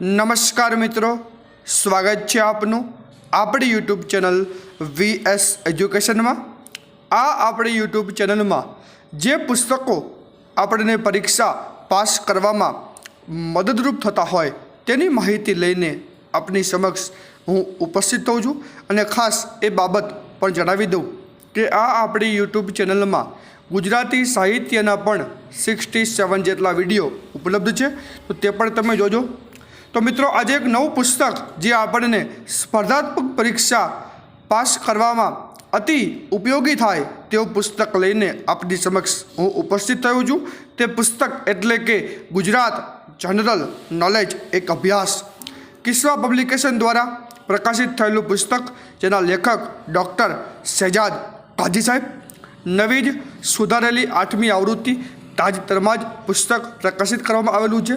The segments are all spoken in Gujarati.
નમસ્કાર મિત્રો, સ્વાગત છે આપનું આપણી યુટ્યુબ ચેનલ વી એસ એજ્યુકેશનમાં. આ આપણી યુટ્યુબ ચેનલમાં જે પુસ્તકો આપણને પરીક્ષા પાસ કરવામાં મદદરૂપ થતા હોય તેની માહિતી લઈને આપની સમક્ષ હું ઉપસ્થિત થઉં છું અને ખાસ એ બાબત પણ જણાવી દઉં કે આ આપણી યુટ્યુબ ચેનલમાં ગુજરાતી સાહિત્યના પણ સિક્સટી સેવન જેટલા વીડિયો ઉપલબ્ધ છે. તો તે પણ તમે જોજો. તો મિત્રો, આજે એક નવું પુસ્તક જે આપણને સ્પર્ધાત્મક પરીક્ષા પાસ કરવામાં અતિ ઉપયોગી થાય તેવું પુસ્તક લઈને આપની સમક્ષ હું ઉપસ્થિત થયો છું. તે પુસ્તક એટલે કે ગુજરાત જનરલ નોલેજ એક અભ્યાસ. કિસ્વા પબ્લિકેશન દ્વારા પ્રકાશિત થયેલું પુસ્તક, જેના લેખક ડૉક્ટર શહેજાદ કાજી સાહેબ, નવી જ સુધારેલી આઠમી આવૃત્તિ તાજેતરમાં જ પુસ્તક પ્રકાશિત કરવામાં આવેલું છે.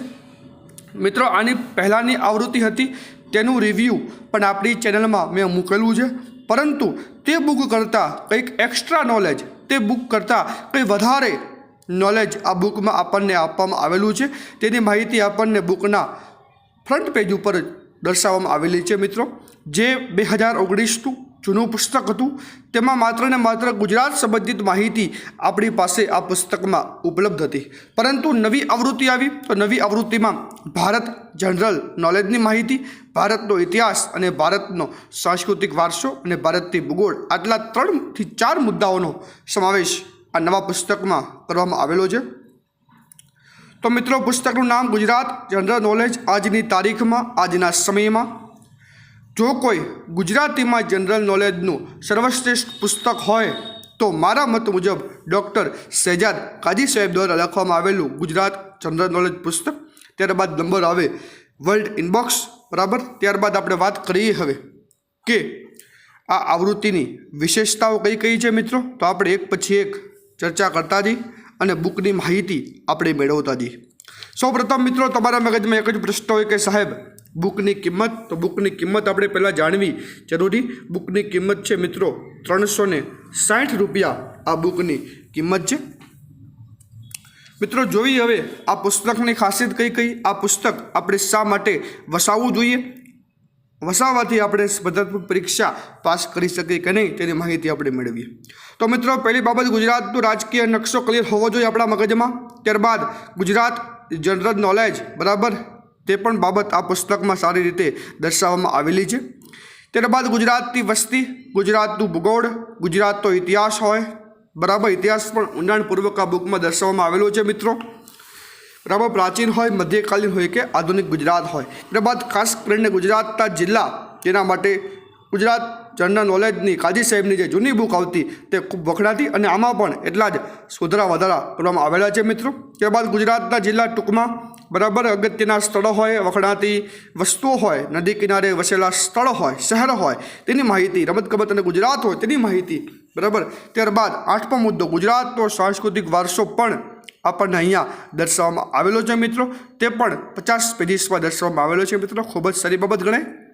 મિત્રો, આની પહેલાંની આવૃત્તિ હતી તેનું રિવ્યૂ પણ આપણી ચેનલમાં મેં મૂકેલું છે. પરંતુ તે બુક કરતાં કંઈક એક્સ્ટ્રા નોલેજ તે બુક કરતાં કંઈ વધારે નોલેજ આ બુકમાં આપણને આપવામાં આવેલું છે. તેની માહિતી આપણને બુકના ફ્રન્ટ પેજ ઉપર દર્શાવવામાં આવેલી છે, મિત્રો. જે બે હજાર ઓગણીસનું જૂનું પુસ્તક હતું. તેમાં માત્ર ને માત્ર ગુજરાત સંબંધિત માહિતી આપણી પાસે આ પુસ્તકમાં ઉપલબ્ધ હતી. પરંતુ નવી આવૃત્તિ આવી તો નવી આવૃત્તિમાં ભારત જનરલ નોલેજની માહિતી, ભારતનો ઇતિહાસ અને ભારતનો સાંસ્કૃતિક વારસો અને ભારતની ભૂગોળ આટલા ત્રણથી ચાર મુદ્દાઓનો સમાવેશ આ નવા પુસ્તકમાં કરવામાં આવેલો છે. તો મિત્રો, પુસ્તકનું નામ ગુજરાત જનરલ નોલેજ આજની તારીખમાં, આજના સમયમાં જો કોઈ ગુજરાતીમાં જનરલ નોલેજનું સર્વશ્રેષ્ઠ પુસ્તક હોય, તો મારા મત મુજબ ડૉક્ટર શહેજાદ કાજી સાહેબ દ્વારા લખવામાં આવેલું ગુજરાત જનરલ નોલેજ પુસ્તક ત્યારબાદ નંબર આવે વર્લ્ડ ઇનબોક્સ બરાબર? ત્યારબાદ આપણે વાત કરીએ હવે કે આ આવૃત્તિની વિશેષતાઓ કઈ કઈ છે મિત્રો? તો આપણે એક પછી એક ચર્ચા કરતા જઈ અને બુકની માહિતી આપણે મેળવતા જઈ સૌપ્રથમ મિત્રો, તમારા મગજમાં એક જ પ્રશ્ન હોય કે સાહેબ બુકની કિંમત, તો બુકની કિંમત આપણે પહેલાં જાણવી જરૂરી. બુકની કિંમત છે મિત્રો ત્રણસો ને સાઠ રૂપિયા આ બુકની કિંમત છે. મિત્રો જોઈએ હવે આ પુસ્તકની ખાસિયત કઈ કઈ? આ પુસ્તક આપણે શા માટે વસાવવું જોઈએ? વસાવવાથી આપણે સ્પર્ધાત્મક પરીક્ષા પાસ કરી શકીએ કે નહીં તેની માહિતી આપણે મેળવીએ. તો મિત્રો પહેલી બાબત ગુજરાતનો રાજકીય નકશો ક્લિયર હોવો જોઈએ આપણા મગજમાં. ત્યારબાદ ગુજરાત જનરલ નોલેજ બરાબર? તે પણ બાબત આ પુસ્તકમાં સારી રીતે દર્શાવવામાં આવેલી છે. ત્યારબાદ ગુજરાતની વસ્તી, ગુજરાતનું ભૂગોળ, ગુજરાતનો ઇતિહાસ હોય, બરાબર, ઇતિહાસ પણ ઊંડાણપૂર્વક આ બુકમાં દર્શાવવામાં આવેલો છે મિત્રો. બરાબર, પ્રાચીન હોય, મધ્યકાલીન હોય કે આધુનિક ગુજરાત હોય. ત્યારબાદ ખાસ કરીને ગુજરાતના જિલ્લા, જેના માટે ગુજરાત જનરલ નોલેજની કાજી સાહેબની જે જૂની બુક આવતી, તે ખૂબ વખણાતી અને આમાં પણ એટલા જ સુધારા વધારા કરવામાં આવેલા છે મિત્રો. ત્યારબાદ ગુજરાતના જિલ્લા ટૂંકમાં બરાબર અગત્યના સ્થળો હોય, વખણાતી વસ્તુઓ હોય, નદી કિનારે વસેલા સ્થળો હોય, શહેરો હોય, તેની માહિતી, રમતગમત અને ગુજરાત હોય તેની માહિતી બરાબર. ત્યારબાદ આઠમો મુદ્દો, ગુજરાતનો સાંસ્કૃતિક વારસો પણ આપણને અહીંયા દર્શાવવામાં આવેલો છે મિત્રો. તે પણ પચાસ પેજીસમાં દર્શાવવામાં આવેલો છે મિત્રો. ખૂબ જ સારી બાબત ગણાય.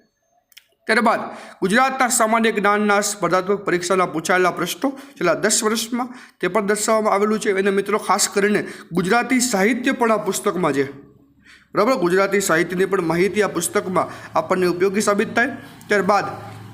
ત્યારબાદ ગુજરાતના સામાન્ય જ્ઞાનના સ્પર્ધાત્મક પરીક્ષાના પૂછાયેલા પ્રશ્નો, છેલ્લા દસ વર્ષમાં તે પણ દર્શાવવામાં આવેલું છે. અને મિત્રો, ખાસ કરીને ગુજરાતી સાહિત્ય પણ આ પુસ્તકમાં છે બરાબર, ગુજરાતી સાહિત્યની પણ માહિતી આ પુસ્તકમાં આપણને ઉપયોગી સાબિત થાય. ત્યારબાદ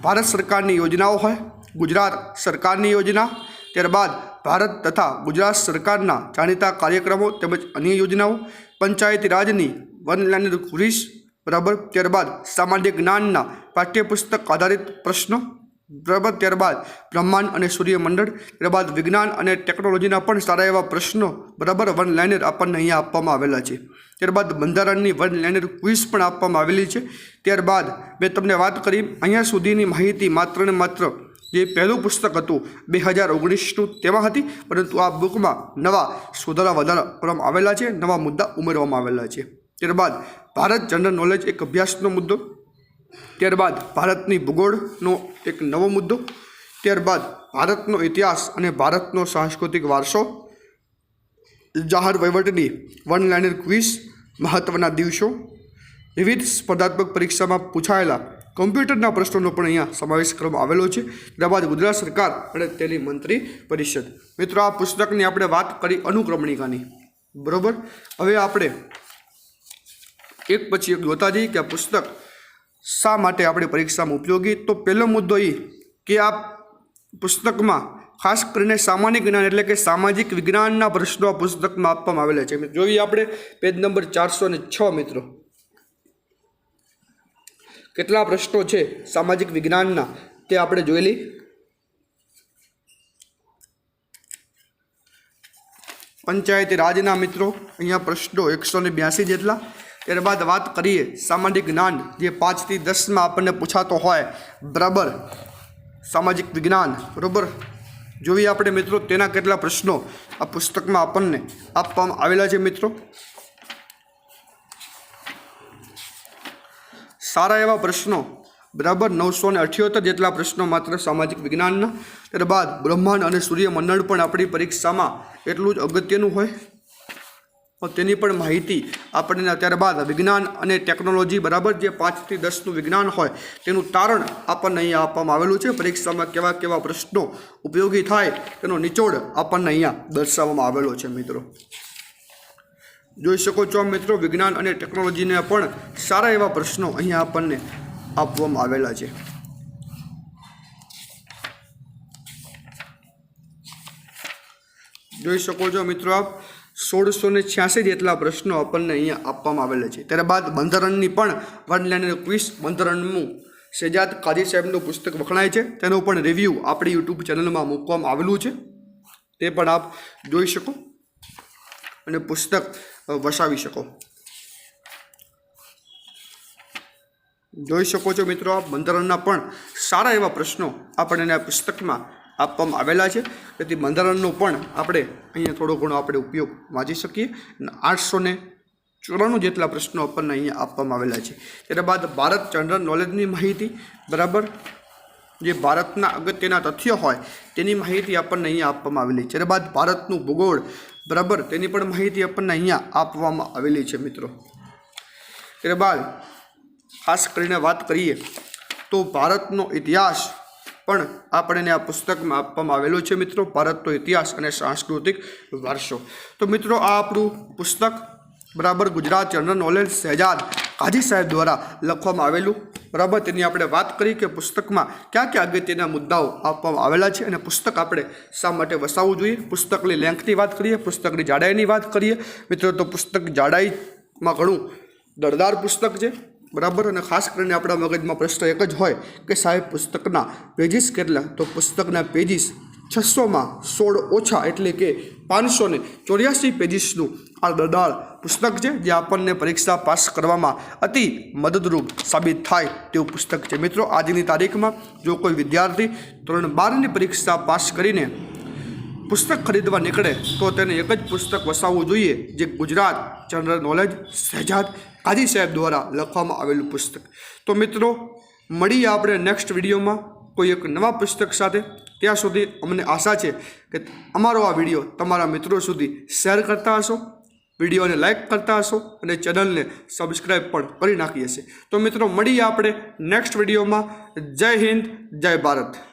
ભારત સરકારની યોજનાઓ હોય, ગુજરાત સરકારની યોજના. ત્યારબાદ ભારત તથા ગુજરાત સરકારના જાણીતા કાર્યક્રમો તેમજ અન્ય યોજનાઓ. પંચાયતી રાજની વન લેન્ડ ક્વિઝ બરાબર. ત્યારબાદ સામાન્ય જ્ઞાનના પાઠ્યપુસ્તક આધારિત પ્રશ્નો. બરાબર ત્યારબાદ બ્રહ્માંડ અને સૂર્યમંડળ. ત્યારબાદ વિજ્ઞાન અને ટેકનોલોજીના પણ સારા એવા પ્રશ્નો બરાબર વન લાઇનર આપણને અહીંયા આપવામાં આવેલા છે. ત્યારબાદ બંધારણની વન લાઇનર ક્વિઝ પણ આપવામાં આવેલી છે. ત્યારબાદ મેં તમને વાત કરી, અહીંયા સુધીની માહિતી માત્ર ને માત્ર જે પહેલું પુસ્તક હતું બે હજાર ઓગણીસનું તેમાં હતી, પરંતુ આ બુકમાં નવા સુધારા વધારા કરવામાં આવેલા છે, નવા મુદ્દા ઉમેરવામાં આવેલા છે. ત્યારબાદ ભારત જનરલ નોલેજ એક અભ્યાસનો મુદ્દો ત્યારબાદ ભારતની ભૂગોળનો એક નવો મુદ્દો, ત્યારબાદ ભારતનો ઇતિહાસ અને ભારતનો સાંસ્કૃતિક વારસો જાહેર વહીવટની વન લાઇનર ક્વિઝ મહત્ત્વના દિવસો, વિવિધ સ્પર્ધાત્મક પરીક્ષામાં પૂછાયેલા કમ્પ્યુટરના પ્રશ્નોનો પણ અહીંયા સમાવેશ કરવામાં આવેલો છે. ત્યારબાદ ગુજરાત સરકાર અને તેની મંત્રી પરિષદ. મિત્રો, આ પુસ્તકની આપણે વાત કરી અનુક્રમણિકાની. બરોબર? હવે આપણે એક પછી એક જોતા જઈએ કે આ પુસ્તક શા માટે આપણે પરીક્ષામાં ઉપયોગી? તો પહેલો મુદ્દો એ કે આ પુસ્તકમાં ખાસ કરીને સામાન્ય જ્ઞાન એટલે કે સામાજિક વિજ્ઞાનના પ્રશ્નો આ પુસ્તકમાં આપવામાં આવેલા છે. જોઈએ આપણે પેજ નંબર ચારસો ને છ, મિત્રો. કેટલા પ્રશ્નો છે સામાજિક વિજ્ઞાનના? તે આપણે જોયેલી પંચાયતી રાજના મિત્રો, અહીંયા પ્રશ્નો એકસો ને બ્યાસી જેટલા. ત્યારબાદ વાત કરીએ સામાજિક જ્ઞાન, જે પાંચથી દસમાં આપણને પૂછાતો હોય. બરાબર? સામાજિક વિજ્ઞાન, બરાબર? જોઈએ આપણે મિત્રો તેના કેટલા પ્રશ્નો આ પુસ્તકમાં આપણને આપવામાં આવેલા છે મિત્રો. સારા એવા પ્રશ્નો, બરાબર? નવસો ને અઠ્યોતેર જેટલા પ્રશ્નો માત્ર સામાજિક વિજ્ઞાનના. ત્યારબાદ બ્રહ્માંડ અને સૂર્યમંડળ પણ આપણી પરીક્ષામાં એટલું જ અગત્યનું હોય. તેની પણ માહિતી આપણને ત્યારબાદ વિજ્ઞાન અને ટેકનોલોજી બરાબર જે પાંચથી દસનું વિજ્ઞાન હોય તેનું તારણ આપણને અહીંયા આપવામાં આવેલું છે. પરીક્ષામાં કેવા કેવા પ્રશ્નો ઉપયોગી થાય તેનો નિચોડ આપણને અહીંયા દર્શાવવામાં આવેલો છે મિત્રો. જોઈ શકો છો મિત્રો, વિજ્ઞાન અને ટેકનોલોજીને પણ સારા એવા પ્રશ્નો અહીંયા આપણને આપવામાં આવેલા છે. જોઈ શકો છો મિત્રો આપ સોળસો ને છ્યાસી જેટલા પ્રશ્નો આપણને અહીંયા આપવામાં આવેલા છે. ત્યારબાદ બંધારણની પણ વન લાઇન ક્વિઝ બંધારણનું શેજાદ કાજી સાહેબનું પુસ્તક વખણાય છે. તેનું પણ રિવ્યૂ આપણી યુટ્યુબ ચેનલમાં મૂકવામાં આવેલું છે. તે પણ આપ જોઈ શકો અને પુસ્તક વસાવી શકો. જોઈ શકો છો મિત્રો આપ બંધારણના પણ સારા એવા પ્રશ્નો આપણને આ પુસ્તકમાં આપવામાં આવેલા છે. તેથી બંધારણનો પણ આપણે અહીંયા થોડો ઘણો આપણે ઉપયોગ વાંચી શકીએ. અને આઠસો ને ચોરાણું જેટલા પ્રશ્નો આપણને અહીંયા આપવામાં આવેલા છે. ત્યારબાદ ભારત જનરલ નોલેજની માહિતી, બરાબર? જે ભારતના અગત્યના તથ્યો હોય, તેની માહિતી આપણને અહીંયા આપવામાં આવેલી. છે ત્યારબાદ ભારતનું ભૂગોળ, બરાબર? તેની પણ માહિતી આપણને અહીંયા આપવામાં આવેલી છે, મિત્રો. ત્યારબાદ ખાસ કરીને વાત કરીએ તો ભારતનો ઇતિહાસ પણ આપણને આ પુસ્તકમાં આપવામાં આવેલું છે મિત્રો ભારતનો ઇતિહાસ અને સાંસ્કૃતિક વારસો. તો મિત્રો આ આપણું પુસ્તક બરાબર ગુજરાત જનરલ નોલેજ શહેજાદ કાજી સાહેબ દ્વારા લખવામાં આવેલું. બરાબર, તેની આપણે વાત કરી કે પુસ્તકમાં કયા કયા અગત્યના મુદ્દાઓ આપવામાં આવેલા છે અને પુસ્તક આપણે શા માટે વસાવવું જોઈએ? પુસ્તકની લેન્થની વાત કરીએ, પુસ્તકની જાડાઈની વાત કરીએ. મિત્રો, તો પુસ્તક જાડાઈમાં ઘણું દળદાર પુસ્તક છે. બરાબર? અને ખાસ કરીને આપણા મગજમાં પ્રશ્ન એક જ હોય કે સાહેબ, પુસ્તકના પેજીસ કેટલા? તો પુસ્તકના પેજીસ છસોમાં સોળ ઓછા એટલે કે પાંચસો ને ચોર્યાસી પેજીસનું આ દળદાર પુસ્તક છે, જે આપણને પરીક્ષા પાસ કરવામાં અતિ મદદરૂપ સાબિત થાય તેવું પુસ્તક છે. મિત્રો, આજની તારીખમાં જો કોઈ વિદ્યાર્થી ધોરણ બારની પરીક્ષા પાસ કરીને પુસ્તક ખરીદવા નીકળે તો તેને એક જ પુસ્તક વસાવવું જોઈએ, જે ગુજરાત જનરલ નોલેજ શહેજાદ કાજી સાહેબ દ્વારા લખવામાં આવેલું પુસ્તક. તો મિત્રો, મળીએ આપણે નેક્સ્ટ વિડીયોમાં કોઈ એક નવા પુસ્તક સાથે. ત્યાં સુધી અમને આશા છે કે અમારો આ વીડિયો તમારા મિત્રો સુધી શેર કરતા હશો, વિડીયોને લાઇક કરતા હશો અને ચેનલને સબસ્ક્રાઈબ પણ કરી નાખી હશે. તો મિત્રો, મળીએ આપણે નેક્સ્ટ વિડીયોમાં. જય હિન્દ, જય ભારત.